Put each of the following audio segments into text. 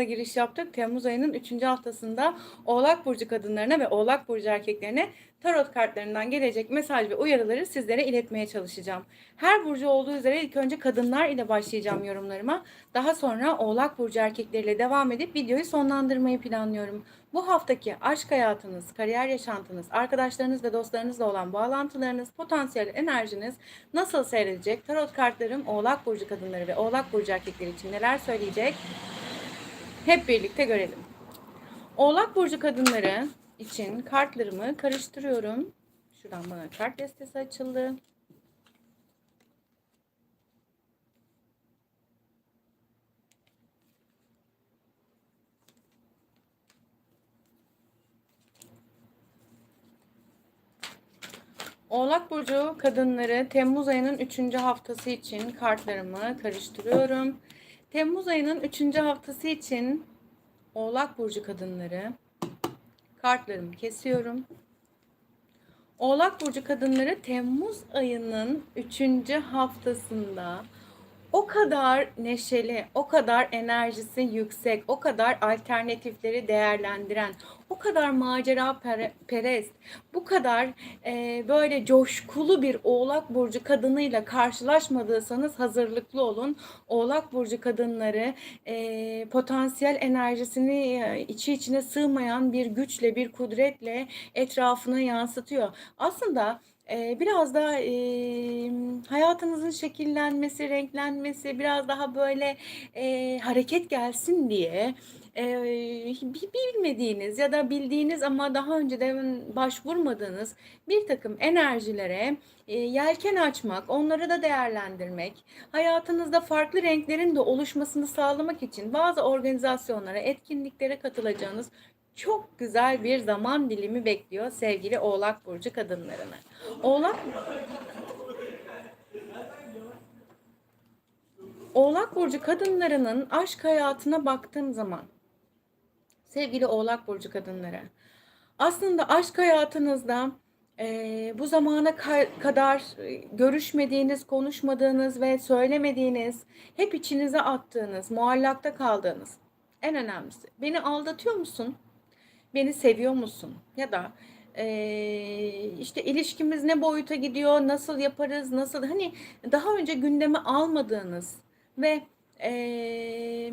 da giriş yaptık. Temmuz ayının 3. haftasında Oğlak Burcu kadınlarına ve Oğlak Burcu erkeklerine tarot kartlarından gelecek mesaj ve uyarıları sizlere iletmeye çalışacağım. Her burcu olduğu üzere ilk önce kadınlar ile başlayacağım yorumlarıma. Daha sonra Oğlak Burcu erkekleriyle devam edip videoyu sonlandırmayı planlıyorum. Bu haftaki aşk hayatınız, kariyer yaşantınız, arkadaşlarınız ve dostlarınızla olan bağlantılarınız, potansiyel enerjiniz nasıl seyredecek? Tarot kartlarım Oğlak Burcu kadınları ve Oğlak Burcu erkekleri için neler söyleyecek? Hep birlikte görelim. Oğlak Burcu kadınları için kartlarımı karıştırıyorum. Şuradan bana kart destesi açıldı. Oğlak Burcu kadınları Temmuz ayının 3. haftası için kartlarımı karıştırıyorum. Temmuz ayının 3. haftası için Oğlak Burcu kadınları kartlarımı kesiyorum. Oğlak Burcu kadınları Temmuz ayının 3. haftasında o kadar neşeli, o kadar enerjisi yüksek, o kadar alternatifleri değerlendiren, o kadar macera pere- perest, bu kadar e, böyle coşkulu bir Oğlak Burcu kadınıyla karşılaşmadıysanız hazırlıklı olun. Oğlak Burcu kadınları e, potansiyel enerjisini e, içi içine sığmayan bir güçle, bir kudretle etrafına yansıtıyor. Aslında biraz da, emm, hayatınızın şekillenmesi, renklenmesi, biraz daha böyle, eee, hareket gelsin diye, bi bilmediğiniz ya da bildiğiniz ama daha önceden başvurmadığınız bir takım enerjilere, eee, yelken açmak, onları da değerlendirmek, hayatınızda farklı renklerin de oluşmasını sağlamak için bazı organizasyonlara, etkinliklere katılacağınız çok güzel bir zaman dilimi bekliyor sevgili Oğlak Burcu kadınlarını. Oğlak Oğlak Burcu kadınlarının aşk hayatına baktığım zaman sevgili Oğlak Burcu kadınları aslında aşk hayatınızda eee, bu zamana ka- kadar e, görüşmediğiniz, konuşmadığınız ve söylemediğiniz, hep içinize attığınız, muallakta kaldığınız en önemlisi beni aldatıyor musun? Beni seviyor musun? Ya da eee, işte ilişkimiz ne boyuta gidiyor, nasıl yaparız, nasıl hani daha önce gündeme almadığınız ve eee,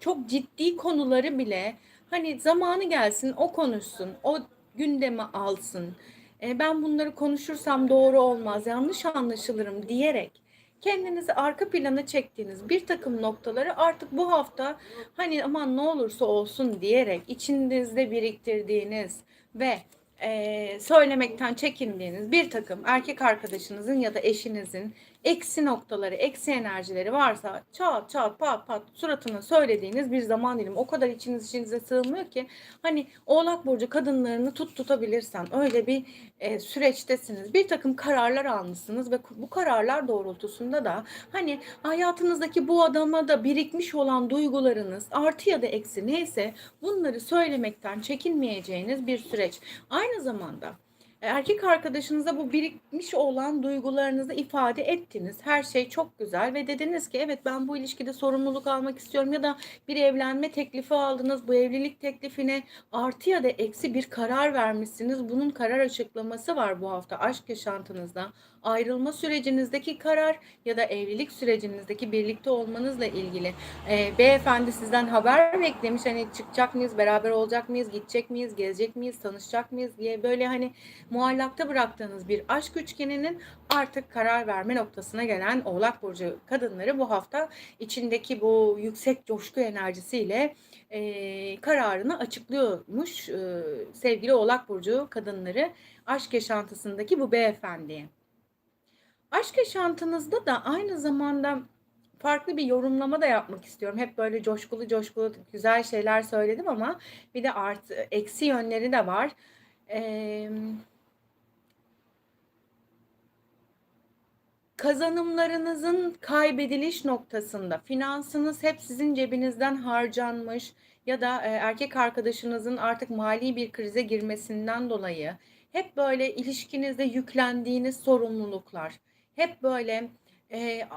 çok ciddi konuları bile hani zamanı gelsin o konuşsun, o gündeme alsın. E, ben bunları konuşursam doğru olmaz, yanlış anlaşılırım diyerek kendinizi arka plana çektiğiniz bir takım noktaları artık bu hafta hani aman ne olursa olsun diyerek içinizde biriktirdiğiniz ve e, söylemekten çekindiğiniz bir takım erkek arkadaşınızın ya da eşinizin eksi noktaları, eksi enerjileri varsa çat çat pat pat suratına söylediğiniz bir zaman dilimi o kadar içiniz içinize sığmıyor ki hani Oğlak Burcu kadınlarını tut tutabilirsen öyle bir e, süreçtesiniz. Bir takım kararlar almışsınız ve bu kararlar doğrultusunda da hani hayatınızdaki bu adama da birikmiş olan duygularınız artı ya da eksi neyse bunları söylemekten çekinmeyeceğiniz bir süreç. Aynı zamanda erkek arkadaşınıza bu birikmiş olan duygularınızı ifade ettiniz. Her şey çok güzel ve dediniz ki evet ben bu ilişkide sorumluluk almak istiyorum ya da bir evlenme teklifi aldınız. Bu evlilik teklifine artı ya da eksi bir karar vermişsiniz. Bunun karar açıklaması var bu hafta aşk yaşantınızda. Ayrılma sürecinizdeki karar ya da evlilik sürecinizdeki birlikte olmanızla ilgili. Ee, beyefendi sizden haber beklemiş hani çıkacak mıyız, beraber olacak mıyız, gidecek miyiz, gezecek miyiz, tanışacak mıyız diye böyle hani muallakta bıraktığınız bir aşk üçgeninin artık karar verme noktasına gelen Oğlak Burcu kadınları bu hafta içindeki bu yüksek coşku enerjisiyle e, kararını açıklıyormuş e, sevgili Oğlak Burcu kadınları aşk yaşantısındaki bu beyefendiye. Aşk yaşantınızda da aynı zamanda farklı bir yorumlama da yapmak istiyorum. Hep böyle coşkulu coşkulu güzel şeyler söyledim ama bir de artı eksi yönleri de var. Eee kazanımlarınızın kaybediliş noktasında finansınız hep sizin cebinizden harcanmış ya da e, erkek arkadaşınızın artık mali bir krize girmesinden dolayı hep böyle ilişkinizde yüklendiğiniz sorumluluklar, hep böyle e,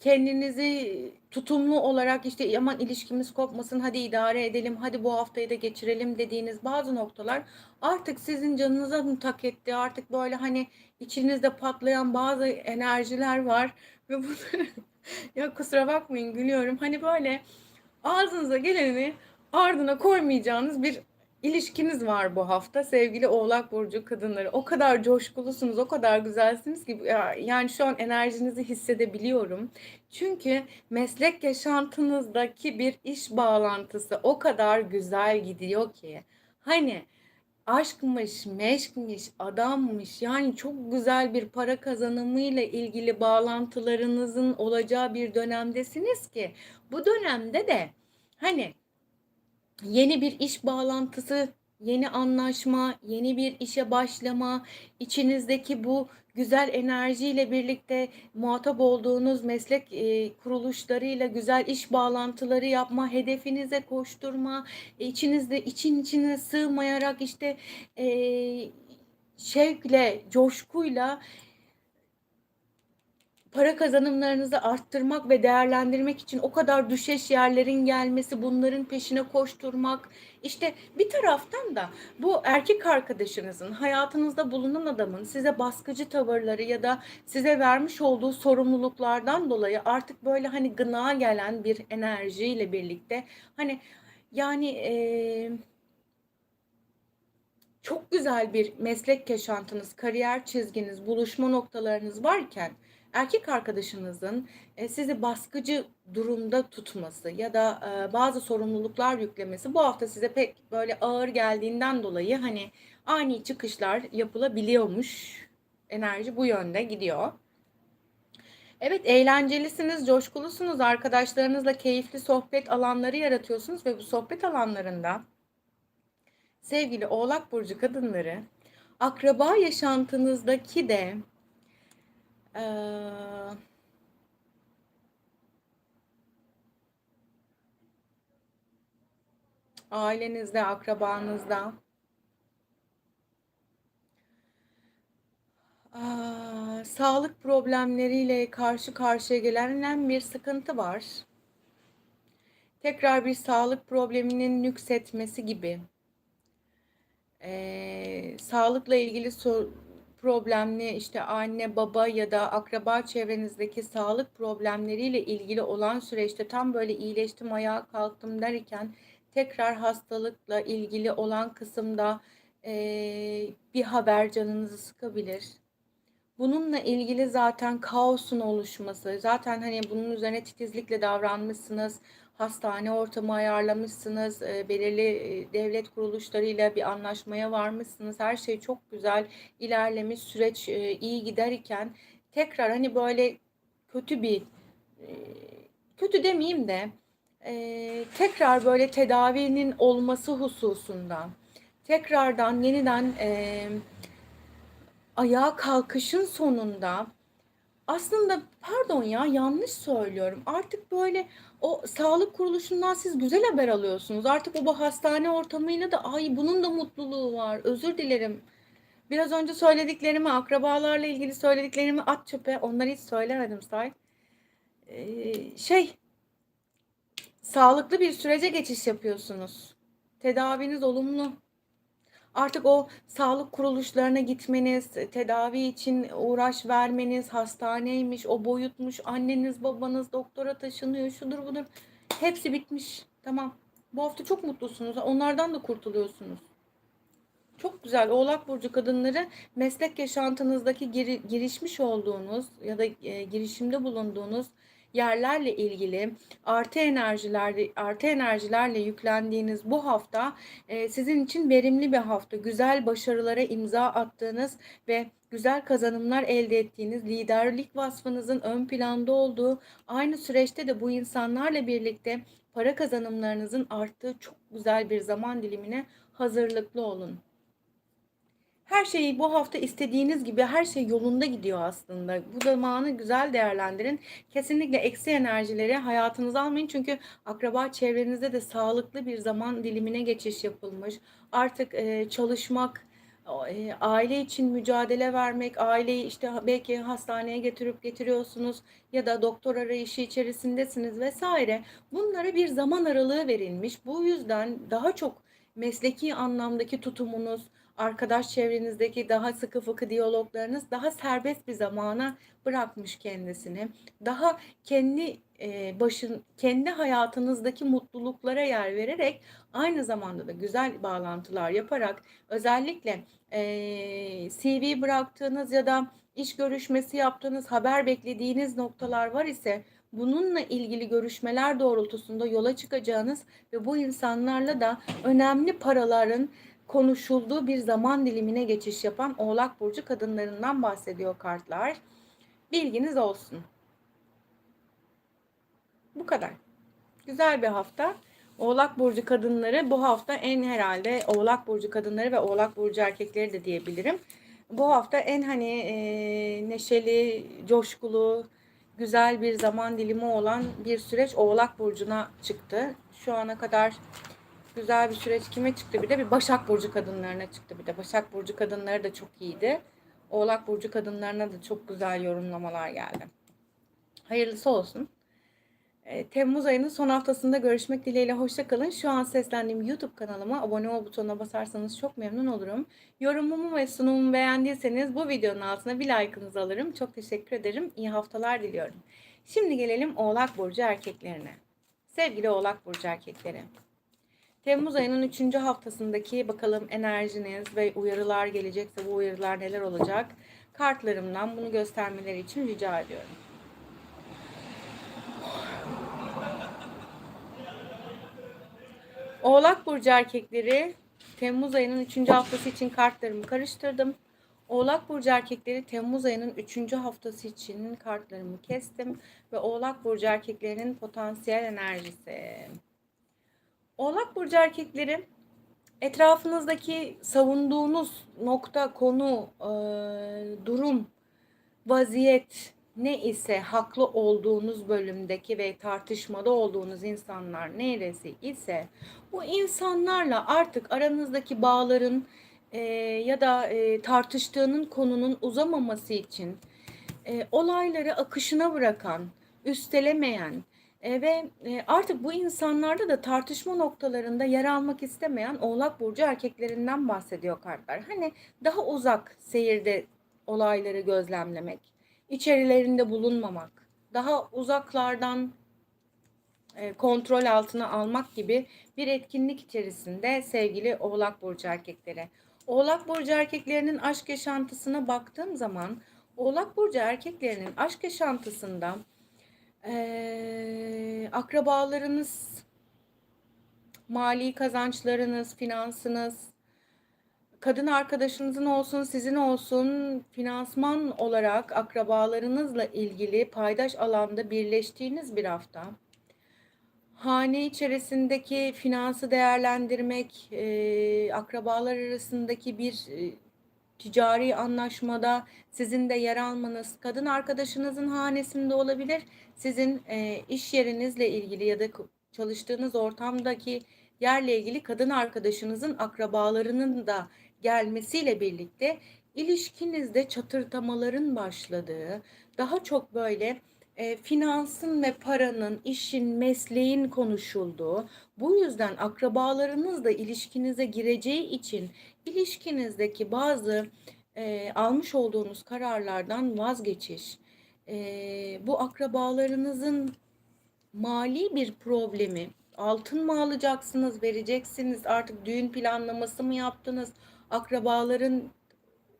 kendinizi tutumlu olarak işte aman ilişkimiz kopmasın hadi idare edelim hadi bu haftayı da geçirelim dediğiniz bazı noktalar artık sizin canınıza mı tak etti. Artık böyle hani içinizde patlayan bazı enerjiler var ve bunları ya kusura bakmayın gülüyorum. Hani böyle ağzınıza geleni ardına koymayacağınız bir ilişkiniz var bu hafta sevgili Oğlak Burcu kadınları. O kadar coşkulusunuz, o kadar güzelsiniz ki ya- yani şu an enerjinizi hissedebiliyorum. Çünkü meslek yaşantınızdaki bir iş bağlantısı o kadar güzel gidiyor ki. Hani aşkmış, meşkmiş, adammış yani çok güzel bir para kazanımıyla ilgili bağlantılarınızın olacağı bir dönemdesiniz ki bu dönemde de hani yeni bir iş bağlantısı, yeni anlaşma, yeni bir işe başlama, içinizdeki bu güzel enerjiyle birlikte muhatap olduğunuz meslek e, kuruluşlarıyla güzel iş bağlantıları yapma, hedefinize koşturma, içinizde için içine sığmayarak işte e, şevkle, coşkuyla para kazanımlarınızı arttırmak ve değerlendirmek için o kadar düşeş yerlerin gelmesi, bunların peşine koşturmak. İşte bir taraftan da bu erkek arkadaşınızın, hayatınızda bulunan adamın size baskıcı tavırları ya da size vermiş olduğu sorumluluklardan dolayı artık böyle hani gına gelen bir enerjiyle birlikte hani yani eee çok güzel bir meslek yaşantınız, kariyer çizginiz, buluşma noktalarınız varken erkek arkadaşınızın e, sizi baskıcı durumda tutması ya da e, bazı sorumluluklar yüklemesi bu hafta size pek böyle ağır geldiğinden dolayı hani ani çıkışlar yapılabiliyormuş. Enerji bu yönde gidiyor. Evet eğlencelisiniz, coşkulusunuz, arkadaşlarınızla keyifli sohbet alanları yaratıyorsunuz ve bu sohbet alanlarında sevgili Oğlak Burcu kadınları akraba yaşantınızdaki de eee, ailenizde, akrabanızda Aa, sağlık problemleriyle karşı karşıya gelen bir sıkıntı var. Tekrar bir sağlık probleminin nüksetmesi gibi. Ee, sağlıkla ilgili sor- problemli işte anne baba ya da akraba çevrenizdeki sağlık problemleriyle ilgili olan süreçte tam böyle iyileştim ayağa kalktım derken tekrar hastalıkla ilgili olan kısımda ee, bir haber canınızı sıkabilir. Bununla ilgili zaten kaosun oluşması, zaten hani bunun üzerine titizlikle davranmışsınız, hastane ortamı ayarlamışsınız, e, belirli e, devlet kuruluşlarıyla bir anlaşmaya varmışsınız. Her şey çok güzel ilerlemiş, süreç e, iyi giderken tekrar hani böyle kötü bir e, kötü demeyeyim de e, tekrar böyle tedavinin olması hususundan tekrardan yeniden e, ayağa kalkışın sonunda aslında pardon ya yanlış söylüyorum. Artık böyle o sağlık kuruluşundan siz güzel haber alıyorsunuz. Artık o bu hastane ortamıyla da ay bunun da mutluluğu var. Özür dilerim. Biraz önce söylediklerimi, akrabalarla ilgili söylediklerimi at çöpe. Onları hiç söylemedim say. Ee, şey, sağlıklı bir sürece geçiş yapıyorsunuz. Tedaviniz olumlu. Artık o sağlık kuruluşlarına gitmeniz, tedavi için uğraş vermeniz, hastaneymiş, o boyutmuş, anneniz, babanız doktora taşınıyor, şudur budur. Hepsi bitmiş. Tamam. Bu hafta çok mutlusunuz. Onlardan da kurtuluyorsunuz. Çok güzel. Oğlak Burcu kadınları meslek yaşantınızdaki giri- girişmiş olduğunuz ya da e, girişimde bulunduğunuz yerlerle ilgili artı enerjilerle artı enerjilerle yüklendiğiniz bu hafta e, sizin için verimli bir hafta. Güzel başarılara imza attığınız ve güzel kazanımlar elde ettiğiniz, liderlik vasfınızın ön planda olduğu, aynı süreçte de bu insanlarla birlikte para kazanımlarınızın arttığı çok güzel bir zaman dilimine hazırlıklı olun. Her şeyi bu hafta istediğiniz gibi her şey yolunda gidiyor aslında. Bu zamanı güzel değerlendirin. Kesinlikle eksi enerjileri hayatınıza almayın. Çünkü akraba çevrenizde de sağlıklı bir zaman dilimine geçiş yapılmış. Artık e, çalışmak, eee, aile için mücadele vermek, aileyi işte belki hastaneye götürüp getiriyorsunuz ya da doktor arayışı içerisindesiniz vs. Bunlara bir zaman aralığı verilmiş. Bu yüzden daha çok mesleki anlamdaki tutumunuz, arkadaş çevrenizdeki daha sıkı fıkı diyaloglarınız daha serbest bir zamana bırakmış kendisini. Daha kendi, eee, başın kendi hayatınızdaki mutluluklara yer vererek aynı zamanda da güzel bağlantılar yaparak özellikle, eee, CV bıraktığınız ya da iş görüşmesi yaptığınız, haber beklediğiniz noktalar var ise bununla ilgili görüşmeler doğrultusunda yola çıkacağınız ve bu insanlarla da önemli paraların konuşulduğu bir zaman dilimine geçiş yapan Oğlak burcu kadınlarından bahsediyor kartlar. Bilginiz olsun. Bu kadar. Güzel bir hafta. Oğlak burcu kadınları bu hafta en herhalde Oğlak burcu kadınları ve Oğlak burcu erkekleri de diyebilirim. Bu hafta en hani eee, neşeli, coşkulu, güzel bir zaman dilimi olan bir süreç Oğlak burcuna çıktı. Şu ana kadar güzel bir süreç kime çıktı? Bir de bir Başak burcu kadınlarına çıktı. Bir de Başak burcu kadınları da çok iyiydi. Oğlak burcu kadınlarına da çok güzel yorumlamalar geldi. Hayırlısı olsun. Eee, Temmuz ayının son haftasında görüşmek dileğiyle hoşça kalın. Şu an seslendiğim YouTube kanalıma abone ol butonuna basarsanız çok memnun olurum. Yorumumu ve sunumumu beğendiyseniz bu videonun altına bir like'ınızı alırım. Çok teşekkür ederim. İyi haftalar diliyorum. Şimdi gelelim Oğlak burcu erkeklerine. Sevgili Oğlak burcu erkekleri. Temmuz ayının 3. haftasındaki bakalım enerjiniz ve uyarılar gelecekse bu uyarılar neler olacak? Kartlarımdan bunu göstermeleri için rica ediyorum. Oğlak burcu erkekleri Temmuz ayının 3. haftası için kartlarımı karıştırdım. Oğlak burcu erkekleri Temmuz ayının 3. haftası için kartlarımı kestim ve Oğlak burcu erkeklerinin potansiyel enerjisi. Oğlak burcu erkekleri etrafınızdaki savunduğunuz nokta, konu, eee, durum, vaziyet ne ise haklı olduğunuz bölümdeki ve tartışmada olduğunuz insanlar neresi ise bu insanlarla artık aranızdaki bağların eee, ya da eee, tartıştığının konunun uzamaması için eee, olayları akışına bırakan, üstelemeyen eee, ve eee, artık bu insanlarda da tartışma noktalarında yer almak istemeyen Oğlak burcu erkeklerinden bahsediyor kartlar. Hani daha uzak seyirde olayları gözlemlemek, içerilerinde bulunmamak, daha uzaklardan eee, kontrol altına almak gibi bir etkinlik içerisinde sevgili Oğlak burcu erkekleri. Oğlak burcu erkeklerinin aşk yaşantısına baktığım zaman Oğlak burcu erkeklerinin aşk yaşantısında eee, akrabalarınız, mali kazançlarınız, finansınız, kadın arkadaşınızın olsun, sizin olsun finansman olarak akrabalarınızla ilgili paydaş alanda birleştiğiniz bir hafta. Hane içerisindeki finansı değerlendirmek, eee, akrabalar arasındaki bir eee, ticari anlaşmada sizin de yer almanız, kadın arkadaşınızın hanesinde olabilir, sizin eee, iş yerinizle ilgili ya da çalıştığınız ortamdaki yerle ilgili kadın arkadaşınızın akrabalarının da gelmesiyle birlikte ilişkinizde çatırdamaların başladığı, daha çok böyle e, finansın ve paranın, işin, mesleğin konuşulduğu, bu yüzden akrabalarınızla ilişkinize gireceği için ilişkinizdeki bazı e, almış olduğunuz kararlardan vazgeçiş, e, bu akrabalarınızın mali bir problemi, altın mı alacaksınız, vereceksiniz, artık düğün planlaması mı yaptınız, akrabaların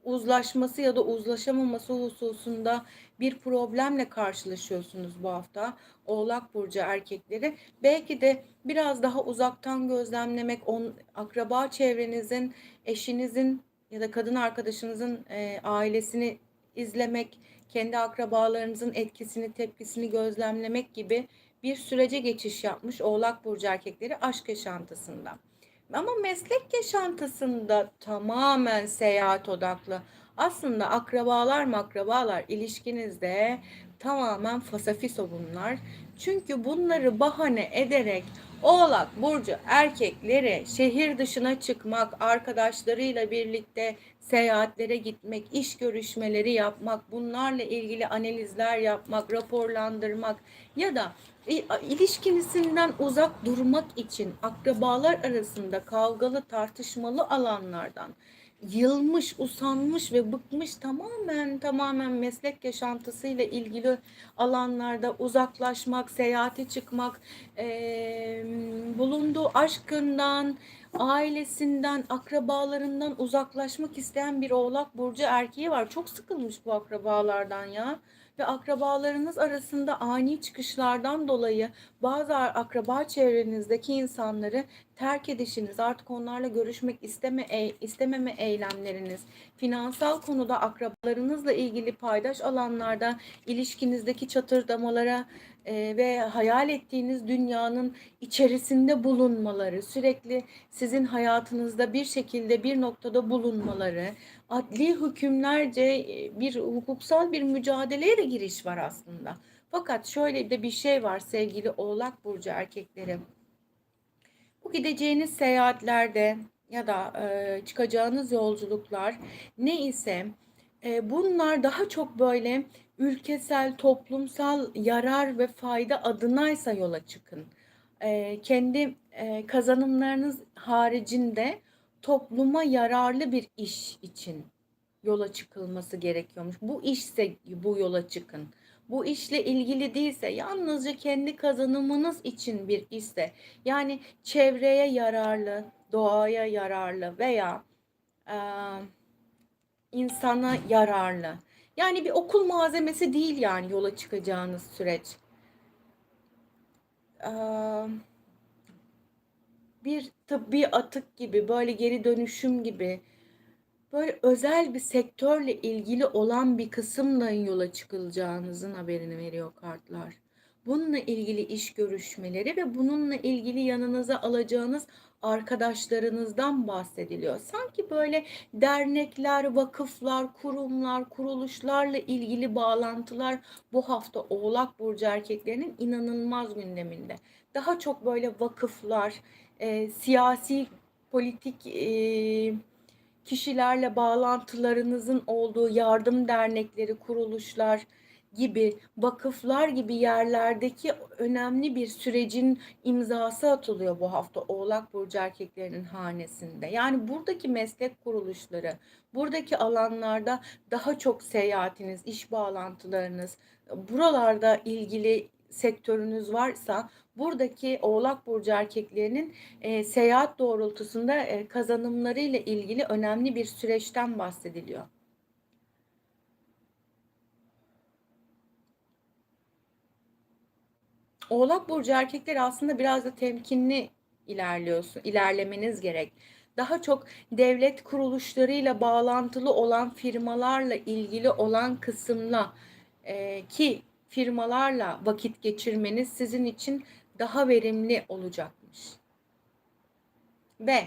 uzlaşması ya da uzlaşamaması hususunda bir problemle karşılaşıyorsunuz bu hafta. Oğlak burcu erkekleri belki de biraz daha uzaktan gözlemlemek, on, akraba çevrenizin, eşinizin ya da kadın arkadaşınızın e, ailesini izlemek, kendi akrabalarınızın etkisini, tepkisini gözlemlemek gibi bir sürece geçiş yapmış Oğlak burcu erkekleri aşk yaşantısında. Ama meslek yaşantısında tamamen seyahat odaklı. Aslında akrabalar makrabalar ilişkinizde tamamen fasafiso bunlar. Çünkü bunları bahane ederek Oğlak burcu erkekleri şehir dışına çıkmak, arkadaşlarıyla birlikte seyahatlere gitmek, iş görüşmeleri yapmak, bunlarla ilgili analizler yapmak, raporlandırmak ya da ilişkisinden uzak durmak için akrabalar arasında kavgalı, tartışmalı alanlardan yılmış, usanmış ve bıkmış tamamen tamamen meslek yaşantısıyla ilgili alanlarda uzaklaşmak, seyahate çıkmak, e, bulunduğu aşkından, ailesinden, akrabalarından uzaklaşmak isteyen bir oğlak burcu erkeği var. Çok sıkılmış bu akrabalardan ya ve akrabalarınız arasında ani çıkışlardan dolayı bazı akraba çevrenizdeki insanları terk edişiniz, artık onlarla görüşmek isteme e, istememe eylemleriniz, finansal konuda akrabalarınızla ilgili paydaş alanlarda ilişkinizdeki çatırdamalara e, ve hayal ettiğiniz dünyanın içerisinde bulunmaları, sürekli sizin hayatınızda bir şekilde bir noktada bulunmaları, adli hükümlerce bir hukuksal bir mücadeleye de giriş var aslında. Fakat şöyle de bir şey var sevgili Oğlak Burcu erkekleri. Bu gideceğiniz seyahatlerde ya da e, çıkacağınız yolculuklar ne ise e, bunlar daha çok böyle ülkesel, toplumsal yarar ve fayda adınaysa yola çıkın. E, kendi e, kazanımlarınız haricinde topluma yararlı bir iş için yola çıkılması gerekiyormuş. Bu işse bu yola çıkın. Bu işle ilgili değilse yalnızca kendi kazanımınız için bir işse yani çevreye yararlı, doğaya yararlı veya e, insana yararlı. Yani bir okul malzemesi değil yani yola çıkacağınız süreç. Bir tıbbi atık gibi, böyle geri dönüşüm gibi, böyle özel bir sektörle ilgili olan bir kısımla yola çıkılacağınızın haberini veriyor kartlar. Bununla ilgili iş görüşmeleri ve bununla ilgili yanınıza alacağınız arkadaşlarınızdan bahsediliyor. Sanki böyle dernekler, vakıflar, kurumlar, kuruluşlarla ilgili bağlantılar bu hafta Oğlak Burcu erkeklerinin inanılmaz gündeminde. Daha çok böyle vakıflar, e, siyasi, politik e, kişilerle bağlantılarınızın olduğu yardım dernekleri, kuruluşlar, gibi vakıflar gibi yerlerdeki önemli bir sürecin imzası atılıyor bu hafta Oğlak Burcu erkeklerinin hanesinde. Yani buradaki meslek kuruluşları, buradaki alanlarda daha çok seyahatiniz, iş bağlantılarınız, buralarda ilgili sektörünüz varsa buradaki Oğlak Burcu erkeklerinin e, seyahat doğrultusunda e, kazanımlarıyla ilgili önemli bir süreçten bahsediliyor. Oğlak burcu erkekler aslında biraz da temkinli ilerliyorsun, ilerlemeniz gerek. Daha çok devlet kuruluşlarıyla bağlantılı olan firmalarla ilgili olan kısımla e, ki firmalarla vakit geçirmeniz sizin için daha verimli olacakmış. Ve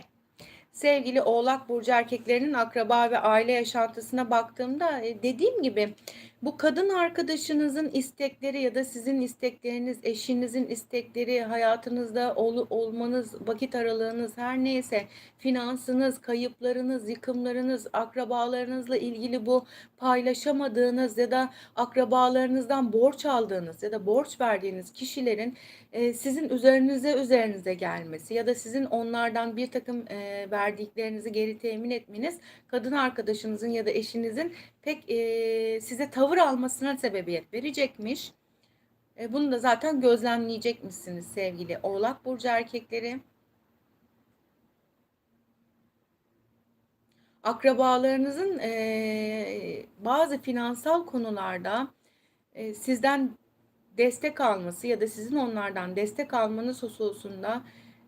sevgili Oğlak burcu erkeklerinin akraba ve aile yaşantısına baktığımda e, dediğim gibi bu kadın arkadaşınızın istekleri ya da sizin istekleriniz, eşinizin istekleri, hayatınızda ol, olmanız, vakit aralığınız her neyse, finansınız, kayıplarınız, yıkımlarınız, akrabalarınızla ilgili bu paylaşamadığınız ya da akrabalarınızdan borç aldığınız ya da borç verdiğiniz kişilerin e, sizin üzerinize üzerinize gelmesi ya da sizin onlardan bir takım e, verdiklerinizi geri temin etmeniz kadın arkadaşınızın ya da eşinizin pek e, size tavır almasına sebebiyet verecekmiş. E, bunu da zaten gözlemleyecekmişsiniz sevgili Oğlak Burcu erkekleri. Akrabalarınızın e, bazı finansal konularda e, sizden destek alması ya da sizin onlardan destek almanız hususunda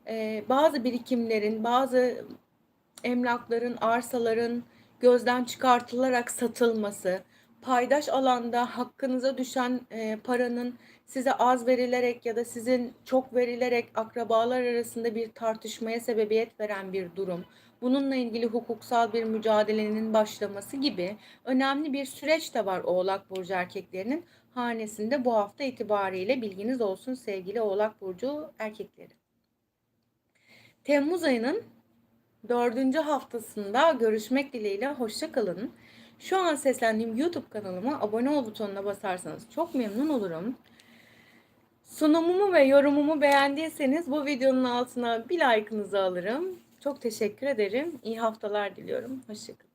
e, bazı birikimlerin, bazı emlakların, arsaların gözden çıkartılarak satılması, paydaş alanda hakkınıza düşen e, paranın size az verilerek ya da sizin çok verilerek akrabalar arasında bir tartışmaya sebebiyet veren bir durum. Bununla ilgili hukuksal bir mücadelenin başlaması gibi önemli bir süreç de var Oğlak Burcu erkeklerinin hanesinde bu hafta itibariyle bilginiz olsun sevgili Oğlak Burcu erkekleri. Temmuz ayının dördüncü haftasında görüşmek dileğiyle hoşça kalın. Şu an seslendiğim YouTube kanalıma abone ol butonuna basarsanız çok memnun olurum. Sunumumu ve yorumumu beğendiyseniz bu videonun altına bir like'ınızı alırım. Çok teşekkür ederim. İyi haftalar diliyorum. Hoşçakalın.